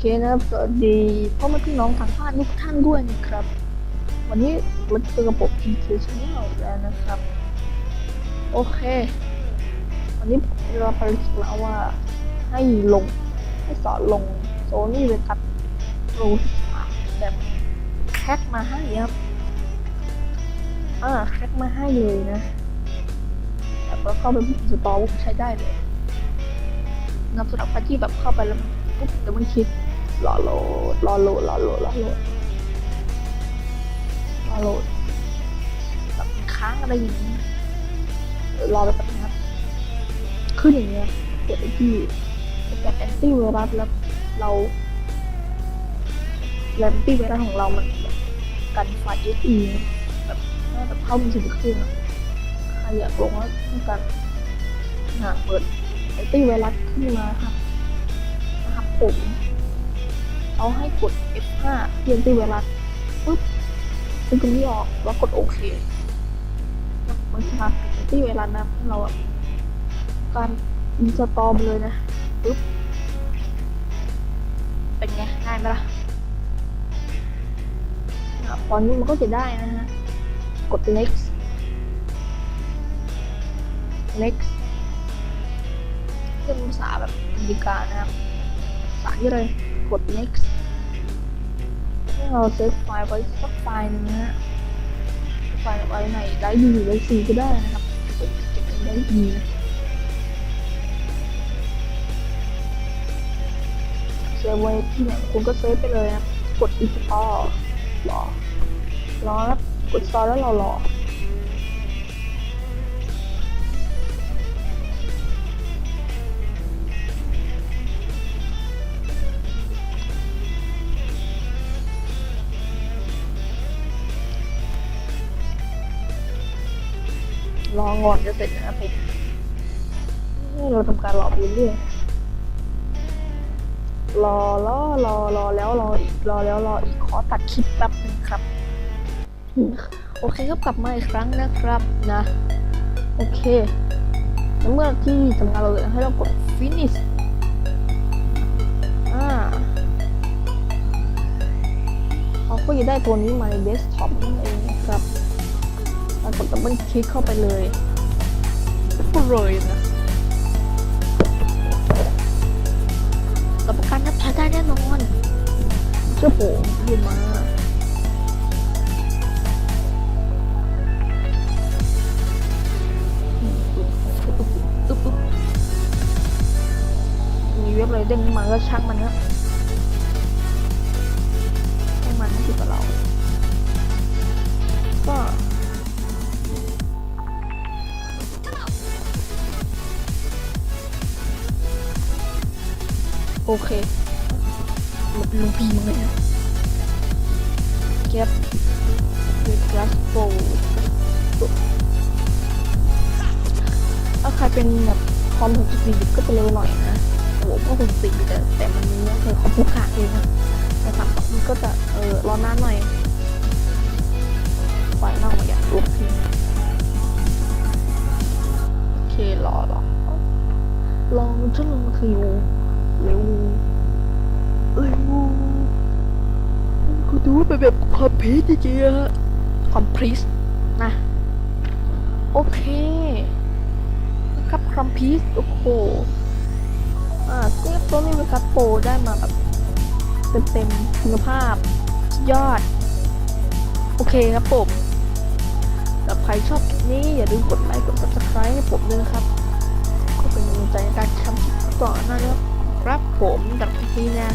คนะครับสวัสดีพ่อแม่พี่น้องทางบ้านทุกท่านด้วยนะครับ วันนี้เราเจอกับผม PK Channel อีกแล้วนะครับ โอเค วันนี้ผมจะรับภารกิจแล้วว่าให้ลงให้สอนลงโซนี่เวกัสโปรแบบแคกมาให้ครับอ่าแคกมาให้เลยนะแบบว่าเข้าไปสตอร์ใช้ได้เลยนับสำหรับใครที่แบบเข้าไปแล้วปุ๊บแต่มันคิด รอโหลดรอโหลดรอโหลดรอโหลดรอโหลดแบบค้างอะไรอย่างนี้เดี๋ยรอไปแป๊บนึงครับขึ้นอย่างเงี้ยเกดไอ้ที่แบบแอนตี้ไวรัสแล้วเราแอนตี้ไวรัสของเรามันแบบกันไฟเอสีแบบแบบเข้ามีถึงเครื่องใครอยากลงแล้วต้องการหาเปิดแอนตี้ไวรัสขึ้นมาครับนะครับผม เขาให้กด F5 เพียงที่เวลาปุ๊บซึ่งตรงนี้ออกแล้วกดโอเคมันจะมาที่เวลานะเราการอินสตอลเลยนะปุ๊บเป็นไงง่ายไหมล่ะอะตอนนี้มันก็จะได้นะฮะ กด next next เป็นภาษาแบบอเมริกานะครับสารที่เลย กด next ให้เราเซฟไฟล์ไว้สักไฟล์หนึงนะฮะไฟล์ไว้ในไดร์ดีหรือไดร์ซีก็ได้นะครับเก็บเก็บไว้ได้ดีนะเซฟไว้ที่ไหนคุณก็เซฟไปเลยนะกด install รอรอแล้วกด install แล้วเรารอ รองอนจะเสร็จนะครับผมเราทำการรอไปเรื่อยรอรอรอรอแล้วรออีกรอแล้วรออีกขอตัดคลิปแป๊บหนึงครับ โอเคครับกลับมาอีกครั้งนะครับนะ โอเคแล้วเมื่อที่ทำงานเราเลยให้เรากด finish อ่าเราก็จะได้ตัวนี้มาใน desktop นั่นเองนะครับ แล้วกดดับเบิลคลิกเข้าไปเลยเลยนะรับประกันนับใช้ได้แน่นอนเชื่อผมยืมมาอืมปึ๊บปึ๊บปึ๊บปึ๊บปึ๊บมีเว็บอะไรเด้งมาก็ช่างมันครับให้มันไม่ติดกับเรา ก็ โอเคมันเป็นลูกพี่มึงเลยนะเก็บเก็บกราสโฟถ้าใครเป็นแบบคอม64ก็จะเร็วหน่อยนะโอ้โหก็64แต่แต่มันนี้คือคอมพุกขาเองนะแต่สามสองมันก็จะเออรอนานหน่อยไฟเน่ามาอย่างลูกพี่โอเครอรอรอมันจะลงคืออยู่ เร็วเร็วกูดูไปแบบคอมพีทจริงๆอะคอมพลีทนะ โอเค ครับคอมพลีทโอ้โหอ่าเทียบตัวนี้นะครับโปรได้มาแบบเต็มๆคุณภาพ ยอด โอเคครับผมสำหรับใครชอบคลิปนี้อย่าลืมกดไลค์กด subscribe ให้ผมด้วยนะครับ ก็เป็นกำลังใจในการทำคลิปต่อนะครับ ครับผมดับนี้นะ